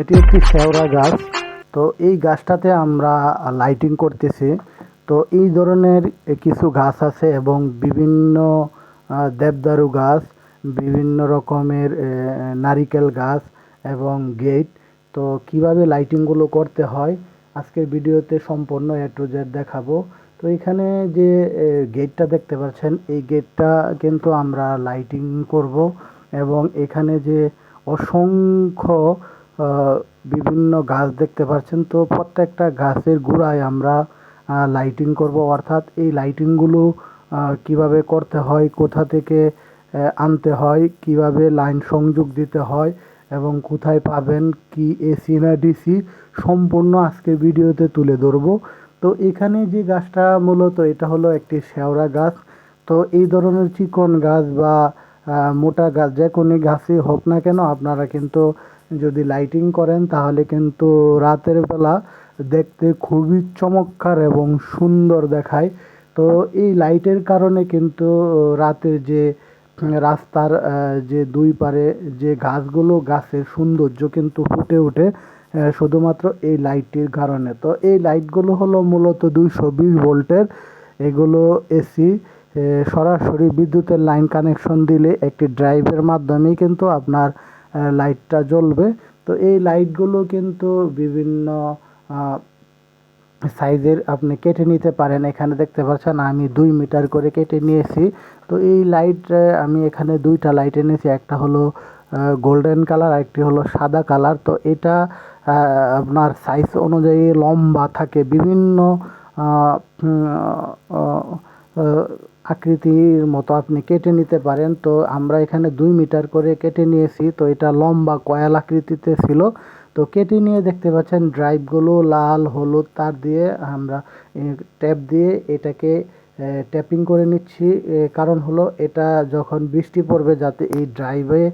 এটি একটি শেওড়া গাছ। তো এই গাছটাতে আমরা লাইটিং করতেছি। তো এই ধরনের কিছু গাছ আছে এবং বিভিন্ন দেবদারু গাছ, বিভিন্ন রকমের নারিকেল গাছ এবং গেট তো কীভাবে লাইটিংগুলো করতে হয়, আজকের ভিডিওতে সম্পূর্ণ এ টু জেড দেখাবো। তো এখানে যে গেটটা দেখতে পাচ্ছেন, এই গেটটা কিন্তু আমরা লাইটিং করব এবং এখানে যে অসংখ্য বিভিন্ন গাছ দেখতে পাচ্ছেন। তো প্রত্যেকটা গাছের গোড়ায় আমরা লাইটিং করব। অর্থাৎ এই লাইটিংগুলো কীভাবে করতে হয়, কোথা থেকে আনতে হয়, কীভাবে লাইন সংযোগ দিতে হয় এবং কোথায় পাবেন, কি এসি না ডিসি সম্পূর্ণ আজকে ভিডিওতে তুলে ধরবো। তো এখানে যে গাছটা মূলত, এটা হলো একটি শেওড়া গাছ। তো এই ধরনের চিকন গাছ বা মোটা গাছ, যে কোনো গাছই হোক না কেন, আপনারা কিন্তু যদি লাইটিং করেন, তাহলে কিন্তু রাতের বেলা দেখতে খুবই চমৎকার এবং সুন্দর দেখায়। তো এই লাইটের কারণে কিন্তু রাতের যে রাস্তার যে দুই পারে যে গাছগুলো, গাছের সৌন্দর্য কিন্তু ফুটে ওঠে শুধুমাত্র এই লাইটটির কারণে। তো এই লাইটগুলো হলো মূলত দুইশো বিশ ভোল্টের, এগুলো এসি সরাসরি বিদ্যুতের লাইন কানেকশন দিলে একটি ড্রাইভের মাধ্যমেই কিন্তু আপনার লাইটটা জ্বলবে। তো এই লাইটগুলো কিন্তু বিভিন্ন সাইজের আপনি কেটে নিতে পারেন। এখানে দেখতে পাচ্ছেন আমি দুই মিটার করে কেটে নিয়েছি। তো এই লাইট আমি এখানে দুইটা লাইট এনেছি। একটা হলো গোল্ডেন কালার একটি হলো সাদা কালার তো এটা আপনার সাইজ অনুযায়ী লম্বা থাকে। বিভিন্ন আকৃতির মতো আপনি কেটে নিতে পারেন। তো আমরা এখানে দুই মিটার করে কেটে নিয়েছি। তো এটা লম্বা কয়াল আকৃতিতে ছিল। তো কেটে নিয়ে দেখতে পাচ্ছেন ড্রাইভগুলো লাল, হলুদ তার দিয়ে আমরা ট্যাপ দিয়ে এটাকে ট্যাপিং করে নিচ্ছি। কারণ হলো এটা যখন বৃষ্টি পড়বে যাতে এই ড্রাইভে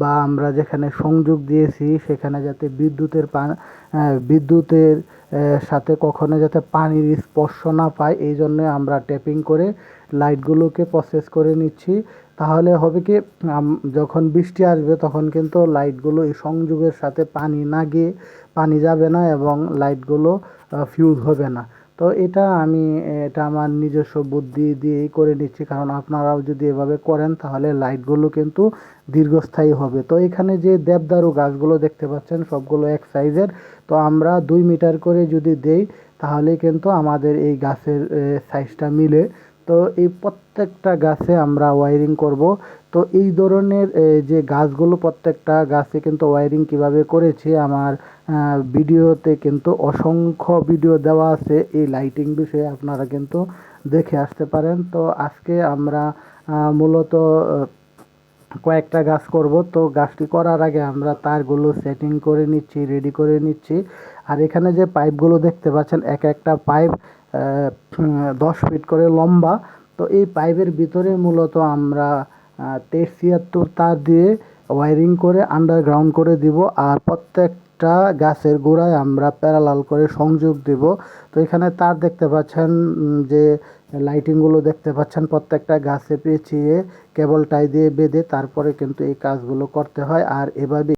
বা আমরা যেখানে সংযোগ দিয়েছি সেখানে যাতে বিদ্যুতের পা বিদ্যুতের সাথে কখনো যাতে পানির স্পর্শ না পায়, এই জন্য আমরা ট্যাপিং করে লাইটগুলোকে প্রসেস করে নিচ্ছি। তাহলে হবে কি যখন বৃষ্টি আসবে তখন কিন্তু লাইটগুলো এই সংযোগের সাথে পানি না গিয়ে পানি যাবে না এবং লাইটগুলো ফিউজ হবে না। তো এটা আমি, এটা আমার নিজস্ব বুদ্ধি দিয়েই করে নিচ্ছি। কারণ আপনারাও যদি এভাবে করেন, তাহলে লাইটগুলো কিন্তু দীর্ঘস্থায়ী হবে। তো এখানে যে দেবদারু গাছগুলো দেখতে পাচ্ছেন, সবগুলো এক সাইজের। তো আমরা দুই মিটার করে যদি দেই, তাহলে কিন্তু আমাদের এই গাছের সাইজটা মিলে তো এই প্রত্যেকটা গাছে আমরা ওয়ারিং করব। তো এই ধরনের যে গাছগুলো প্রত্যেকটা গাছে কিন্তু ওয়ারিং কীভাবে করেছি, আমার ভিডিওতে কিন্তু অসংখ্য ভিডিও দেওয়া আছে। এই লাইটিং বিষয়ে আপনারা কিন্তু দেখে আসতে পারেন। তো আজকে আমরা মূলত কয়েকটা গাছ করব। তো গাছটি করার আগে আমরা তারগুলো সেটিং করে নিচ্ছি রেডি করে নিচ্ছি। আর এখানে যে পাইপগুলো দেখতে পাচ্ছেন, এক একটা পাইপ দশ ফিট করে লম্বা। তো এই পাইপের ভিতরে মূলত আমরা তেইশ ছিয়াত্তর তার দিয়ে ওয়ারিং করে আন্ডারগ্রাউন্ড করে দিব আর প্রত্যেকটা গাছের গোড়ায় আমরা প্যারালাল করে সংযোগ দিব। তো এখানে তার দেখতে পাচ্ছেন যে লাইটিংগুলো দেখতে পাচ্ছেন, প্রত্যেকটা গাছে পেঁচিয়ে কেবল টাই দিয়ে বেঁধে তারপরে কিন্তু এই কাজগুলো করতে হয়। আর এভাবে